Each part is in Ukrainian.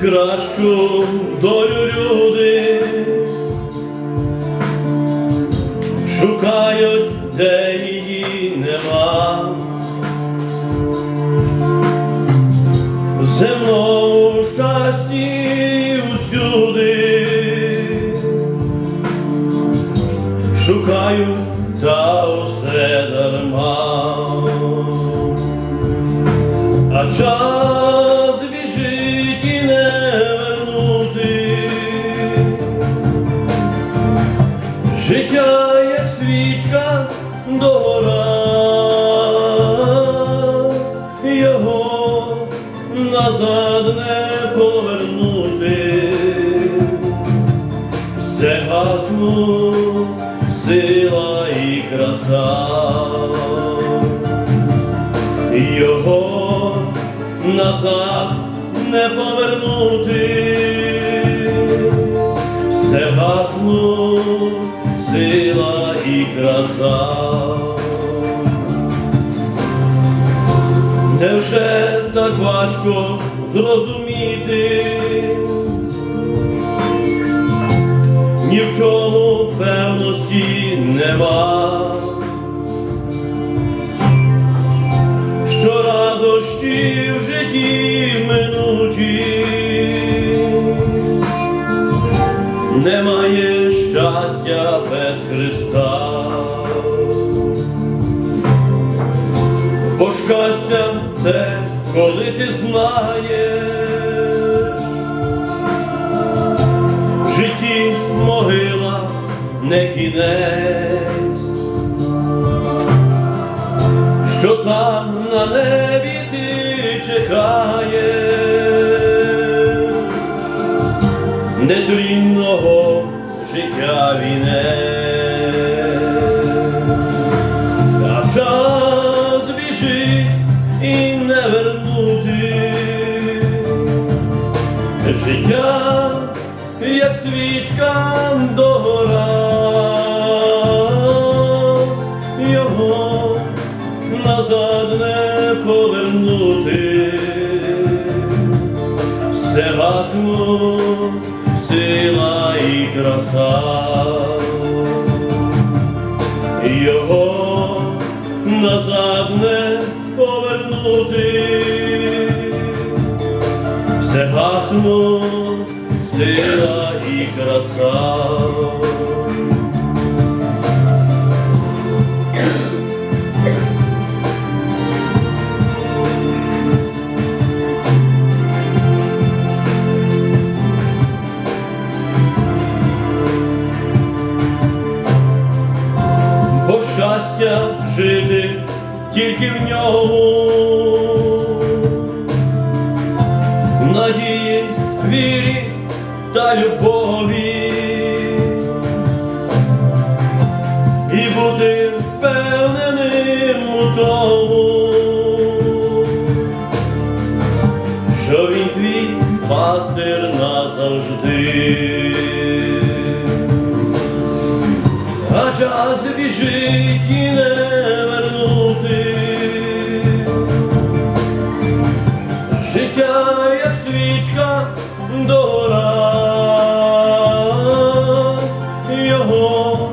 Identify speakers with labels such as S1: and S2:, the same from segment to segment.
S1: кращу долю люди шукають, де її нема. В земному щасті усюди шукаю, та усе дарма. А час Життя, як свічка догора, його назад не повернути. Все гаснуть сила і краса. Його назад не повернути, все гаснуть сила і краса. Невже так важко зрозуміти? Ні в чому певності нема. що радощі в житті минучі, немає щастя без Христа, бо щастя це, коли ти знаєш, в житті могила не кінець. що там на небі ти чекаєш, нетлінного і не вернути. Життя, як свічка догора. Його назад не повернути, все гаснуть сила і краса, все гаснуть сила і краса. бо щастя жити тільки в ньому, надії, вірі та любові, і бути впевненим у тому, що він твій пастир назавжди. А час біжить і не вернути. Свічка його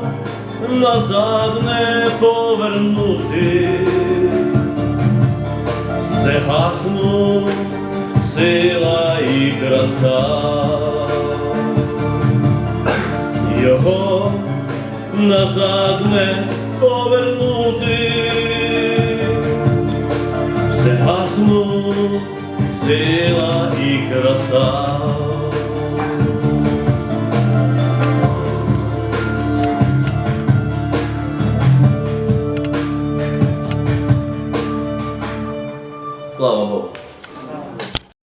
S1: назад не повернути. Все гаснуть сила і краса. Його назад не повернути, все гаснуть сила і краса.